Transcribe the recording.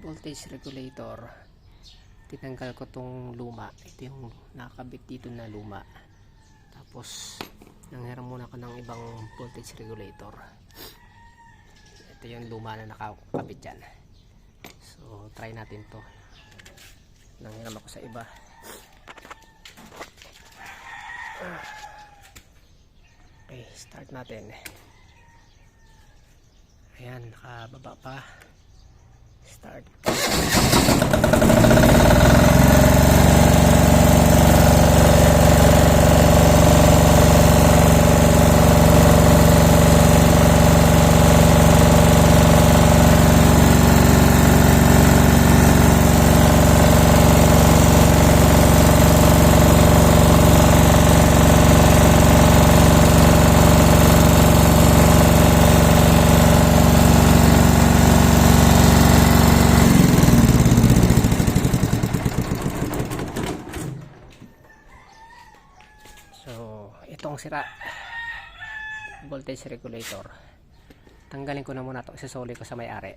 voltage regulator. Tinanggal ko tong luma. Ito yung nakakabit dito na luma. Tapos nanghiram muna ko ng ibang voltage regulator. Ito yung luma na nakakabit dyan. So try natin to. Nanghiram ako sa iba. Okay start natin. Ayan nakababa pa start So, ito ang sira. Voltage regulator. Tanggalin ko na muna ito. Isasoli ko sa may-ari.